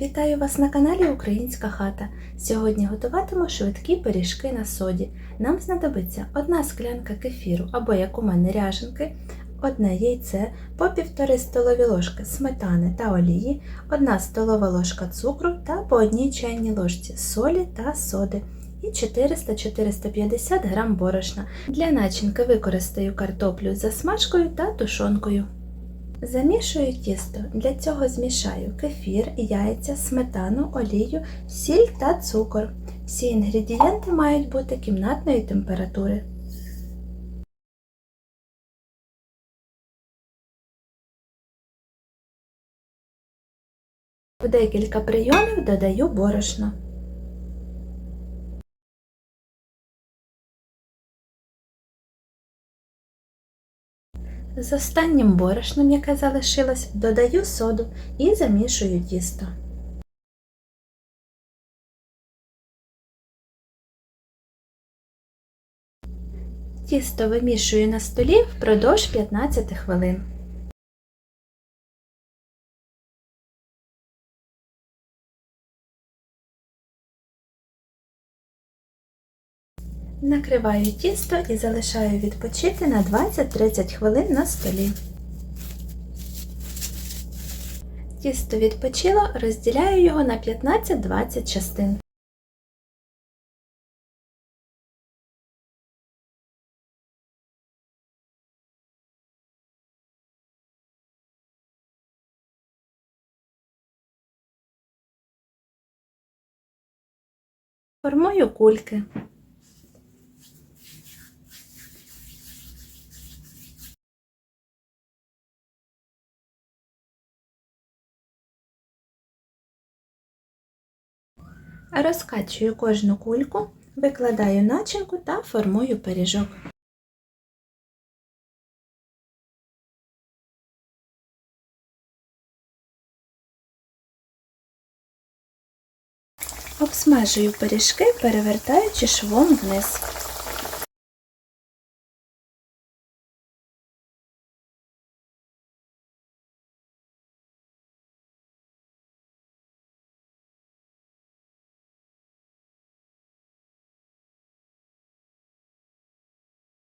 Вітаю вас на каналі Українська хата. Сьогодні готуватиму швидкі пиріжки на соді. Нам знадобиться одна склянка кефіру або як у мене ряженки, одне яйце, по півтори столові ложки сметани та олії, одна столова ложка цукру та по одній чайній ложці солі та соди і 400-450 г борошна. Для начинки використаю картоплю з засмажкою та тушонкою. Замішую тісто. Для цього змішаю кефір, яйця, сметану, олію, сіль та цукор. Всі інгредієнти мають бути кімнатної температури. В декілька прийомів додаю борошно. З останнім борошном, яке залишилось, додаю соду і замішую тісто. Тісто вимішую на столі впродовж 15 хвилин. Накриваю тісто і залишаю відпочити на 20-30 хвилин на столі. Тісто відпочило, розділяю його на 15-20 частин. Формую кульки. Розкачую кожну кульку, викладаю начинку та формую пиріжок. Обсмажую пиріжки, перевертаючи швом вниз.